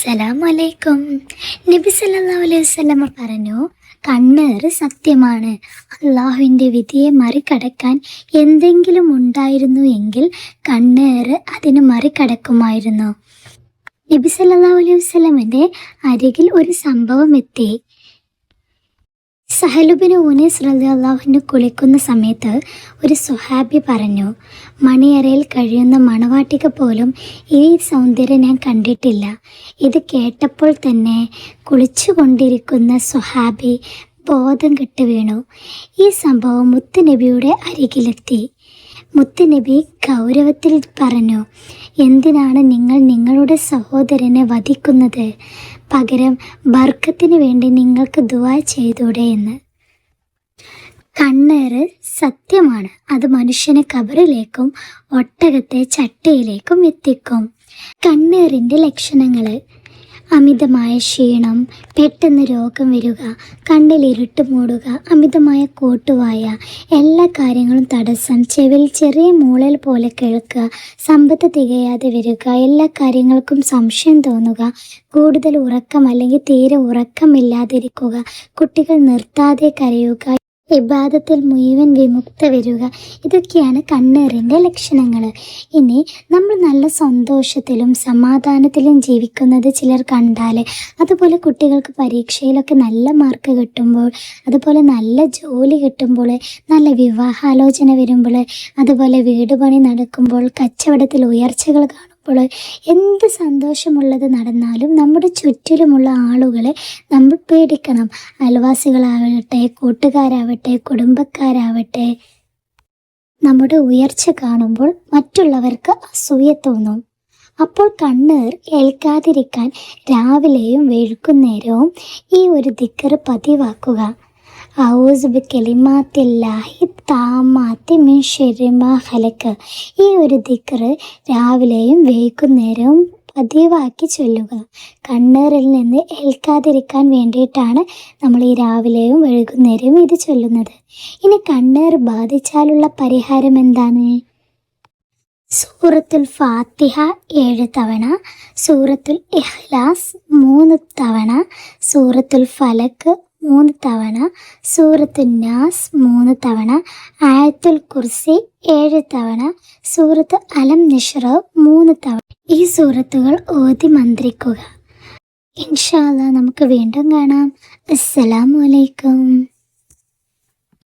അസ്സലാമു അലൈക്കും നബി സല്ലാ അലൈഹി വസല്ലമ പറഞ്ഞു കണ്ണേറ് സത്യമാണ്. അള്ളാഹുവിന്റെ വിധിയെ മറികടക്കാൻ എന്തെങ്കിലും ഉണ്ടായിരുന്നു എങ്കിൽ കണ്ണേറ് അതിന് മറികടക്കുമായിരുന്നു. നബി സല്ലാ അലൈഹി വസല്ലമയുടെ അരികിൽ ഒരു സംഭവം എത്തി. സഹലുബിന് ഊനേസ് റലിയാഹുവിന് കുളിക്കുന്ന സമയത്ത് ഒരു സുഹാബി പറഞ്ഞു മണിയറയിൽ കഴിയുന്ന മണവാട്ടിക പോലും ഈ സൗന്ദര്യം ഞാൻ കണ്ടിട്ടില്ല. ഇത് കേട്ടപ്പോൾ തന്നെ കുളിച്ചുകൊണ്ടിരിക്കുന്ന സുഹാബി ബോധം കെട്ട് വീണു. ഈ സംഭവം മുത്തുനബിയുടെ അരികിലെത്തി. മുത്തുനബി ഗൗരവത്തിൽ പറഞ്ഞു എന്തിനാണ് നിങ്ങൾ നിങ്ങളുടെ സഹോദരനെ വധിക്കുന്നത്? പകരം ബർക്കത്തിന് വേണ്ടി നിങ്ങൾക്ക് ദുവാ ചെയ്തൂടെ എന്ന്. കണ്ണേറ് സത്യമാണ്. അത് മനുഷ്യനെ കബറിലേക്കും ഒട്ടകത്തെ ചട്ടയിലേക്കും എത്തിക്കും. കണ്ണേറിന്റെ ലക്ഷണങ്ങൾ അമിതമായ ക്ഷീണം പെട്ടെന്ന് രോഗം വരിക കണ്ണിൽ ഇരുട്ട് മൂടുക അമിതമായ കൂട്ടുവായ എല്ലാ കാര്യങ്ങളും തടസ്സം ചെവിൽ ചെറിയ മൂളൽ പോലെ കേൾക്കുക സമ്പത്ത് തികയാതെ വരിക എല്ലാ കാര്യങ്ങൾക്കും സംശയം തോന്നുക കൂടുതൽ ഉറക്കം അല്ലെങ്കിൽ തീരെ ഉറക്കമില്ലാതിരിക്കുക കുട്ടികൾ നിർത്താതെ കരയുക ഇബാദത്തിൽ മുഴുവൻ വിമുക്ത വരിക. ഇതൊക്കെയാണ് കണ്ണേറിന്റെ ലക്ഷണങ്ങൾ. ഇനി നമ്മൾ നല്ല സന്തോഷത്തിലും സമാധാനത്തിലും ജീവിക്കുന്നത് ചിലർ കണ്ടാൽ അതുപോലെ കുട്ടികൾക്ക് പരീക്ഷയിലൊക്കെ നല്ല മാർക്ക് കിട്ടുമ്പോൾ അതുപോലെ നല്ല ജോലി കിട്ടുമ്പോൾ നല്ല വിവാഹാലോചന വരുമ്പോൾ അതുപോലെ വീട് പണി നടക്കുമ്പോൾ കച്ചവടത്തിൽ ഉയർച്ചകൾ കാണുമ്പോൾ എന്ത് സന്തോഷമുള്ളത് നടന്നാലും നമ്മുടെ ചുറ്റിലുമുള്ള ആളുകളെ നമ്മൾ പേടിക്കണം. അയൽവാസികളാവട്ടെ കൂട്ടുകാരാവട്ടെ കുടുംബക്കാരാവട്ടെ. നമ്മുടെ ഉയർച്ച കാണുമ്പോൾ മറ്റുള്ളവർക്ക് അസൂയ തോന്നും. അപ്പോൾ കണ്ണീർ ഏൽക്കാതിരിക്കാൻ രാവിലെയും വൈകുന്നേരവും ഈ ഒരു ദിക്കറ് പതിവാക്കുക. ഔസ് ബി കെലിമാത്തില്ലാഹി താമാത്തി മിൻ ഷെരിമാ ഹലക്ക് ഈ ഒരു ദിക്കറ് രാവിലെയും വൈകുന്നേരവും പതിവാക്കി ചൊല്ലുക. കണ്ണീറിൽ നിന്ന് ഏൽക്കാതിരിക്കാൻ വേണ്ടിയിട്ടാണ് നമ്മൾ ഈ രാവിലെയും വൈകുന്നേരവും ഇത് ചൊല്ലുന്നത്. ഇനി കണ്ണേർ ബാധിച്ചാലുള്ള പരിഹാരം എന്താണ്? സൂറത്തുൽ ഫാത്തിഹ ഏഴ് തവണ സൂറത്തുൽ ഇഹ്ലാസ് മൂന്ന് തവണ സൂറത്തുൽ ഫലക്ക് മൂന്ന് തവണ സൂറത്ത് നാസ് മൂന്ന് തവണ ആയത്തുൽ കുർസി ഏഴ് തവണ സൂറത്ത് അലം നിഷറ മൂന്ന് തവണ. ഈ സൂറത്തുകൾ ഓതി മന്ത്രിക്കുക. ഇൻഷാല്ല നമുക്ക് വീണ്ടും കാണാം. അസ്സലാമു അലൈക്കും.